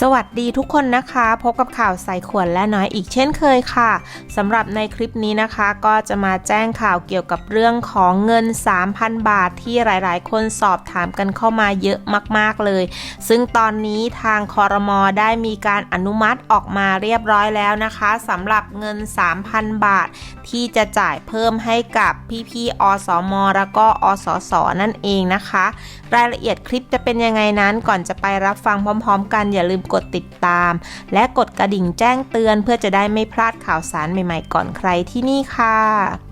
สวัสดีทุกคนนะคะ พบกับข่าวใส่ขวดและน้อยอีกเช่นเคยค่ะสำหรับในคลิปนี้นะคะ ก็จะมาแจ้งข่าวเกี่ยวกับเรื่องของเงิน 3,000 บาทที่หลายๆ คนสอบถามกันเข้ามาเยอะมากๆเลย ซึ่งตอนนี้ทางคอรมอได้มีการอนุมัติออกมาเรียบร้อยแล้วนะคะสำหรับเงิน 3,000 บาทที่จะจ่ายเพิ่มให้กับพี่ๆอสมแล้วก็อสสอนั่นเองนะคะ รายละเอียดคลิปจะเป็นยังไงนั้นก่อนจะไปรับฟังพร้อม ๆ กันอย่าลืมกดติดตาม และกดกระดิ่งแจ้งเตือนเพื่อจะได้ไม่พลาดข่าวสารใหม่ๆ ก่อนใครที่นี่ค่ะ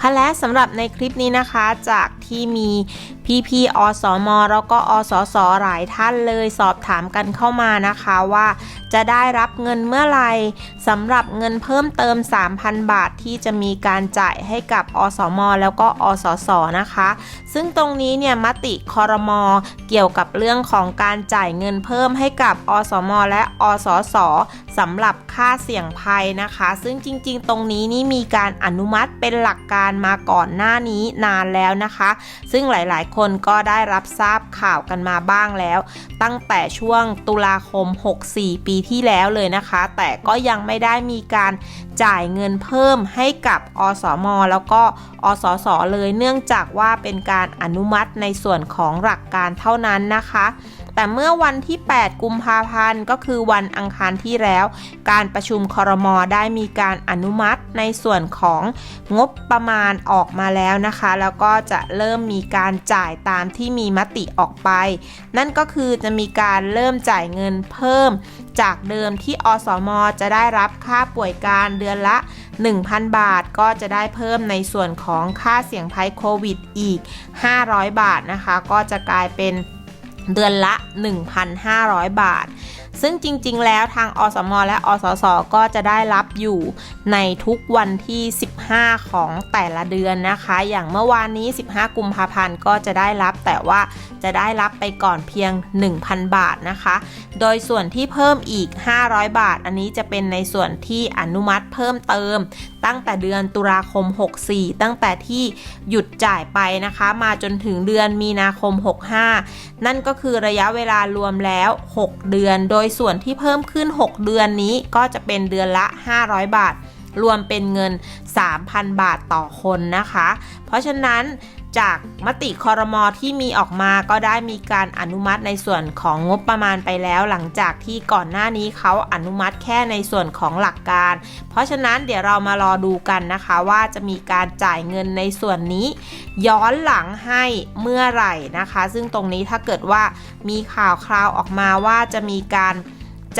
ค่ะและสำหรับในคลิปนี้นะคะจากที่มีพี่ๆอสมแล้วก็อสสหลายท่านเลยสอบถามกันเข้ามานะคะว่าจะได้รับเงินเมื่อไหร่สำหรับเงินเพิ่มเติม 3,000 บาทที่จะมีการจ่ายให้กับอสมแล้วก็อสสนะคะ ซึ่งตรงนี้เนี่ยมติคอรมอเกี่ยวกับเรื่องของการจ่ายเงินเพิ่มให้กับอสมและอสส สำหรับค่าเสี่ยงภัยนะคะ ซึ่งจริงๆ ตรงนี้นี่มีการอนุมัติเป็นหลักการมาก่อนหน้านี้นานแล้วนะคะ ซึ่งหลายๆ คนก็ได้รับทราบข่าวกันมาบ้างแล้ว ตั้งแต่ช่วงตุลาคม 64 ปีที่แล้วเลยนะคะ แต่ก็ยังไม่ได้มีการจ่ายเงินเพิ่มให้กับอสม แล้วก็อสสเลยเนื่องจากว่าเป็นการอนุมัติในส่วนของหลักการเท่านั้นนะคะ แต่เมื่อวันที่ 8 กุมภาพันธ์ก็คือวันอังคารที่แล้ว การประชุมคอรมอได้มีการอนุมัติในส่วนของงบประมาณออกมาแล้วนะคะ แล้วก็จะเริ่มมีการจ่ายตามที่มีมติออกไป นั่นก็คือจะมีการเริ่มจ่ายเงินเพิ่ม จากเดิมที่อสม จะได้รับค่าป่วยการเดือนละ 1,000 บาทก็จะได้เพิ่มในส่วนของค่าเสี่ยงภัยโควิดอีก 500 บาทนะคะ ก็จะกลายเป็น เดือนละ 1,500 บาท ซึ่งจริง ๆ แล้วทางอสมและอสสก็จะได้รับอยู่ในทุกวันที่ 15 ของแต่ละเดือนนะคะ อย่างเมื่อวานนี้ 15 กุมภาพันธ์ก็จะได้รับแต่ว่าจะได้รับไปก่อนเพียง 1,000 บาทนะคะ โดยส่วนที่เพิ่มอีก 500 บาท อันนี้จะเป็นในส่วนที่อนุมัติเพิ่มเติม ตั้งแต่เดือนตุลาคม 64 ตั้งแต่ที่หยุดจ่ายไปนะคะ มาจนถึงเดือนมีนาคม 65 นั่นก็คือระยะเวลารวมแล้ว 6 เดือน โดยยส่วนที่เพิ่มขึ้น 6 เดือนนี้ก็จะเป็นเดือนละ 500 บาท รวมเป็นเงิน 3,000 บาทต่อคนนะคะ เพราะฉะนั้น จากมติคอรมอที่มีออกมาก็ได้มีการอนุมัติในส่วนของงบประมาณไปแล้ว หลังจากที่ก่อนหน้านี้เขาอนุมัติแค่ในส่วนของหลักการ เพราะฉะนั้นเดี๋ยวเรามารอดูกันนะคะว่าจะมีการจ่ายเงินในส่วนนี้ ย้อนหลังให้เมื่อไหร่นะคะ ซึ่งตรงนี้ถ้าเกิดว่ามีข่าวคราวออกมาว่าจะมีการ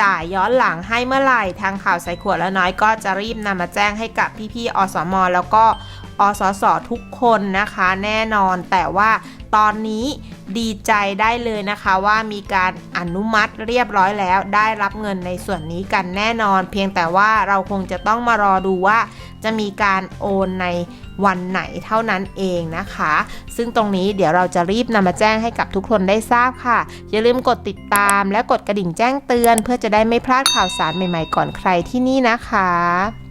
จ่ายย้อนหลังให้เมื่อไหร่ ทางข่าวใส่ขวดแล้วน้อยก็จะรีบนำมาแจ้งให้กับพี่ๆอสม แล้วก็อสสทุกคนนะคะแน่นอนแต่ว่าตอนนี้ดีใจได้เลยนะคะว่ามีการอนุมัติเรียบร้อยแล้วได้รับเงินในส่วนนี้กันแน่นอน เพียงแต่ว่าเราคงจะต้องมารอดูว่าจะมีการโอนใน วันไหนเท่านั้นเองนะคะ ซึ่งตรงนี้เดี๋ยวเราจะรีบนำมาแจ้งให้กับทุกคนได้ทราบค่ะ อย่าลืมกดติดตามและกดกระดิ่งแจ้งเตือน เพื่อจะได้ไม่พลาดข่าวสารใหม่ๆก่อนใครที่นี่นะคะ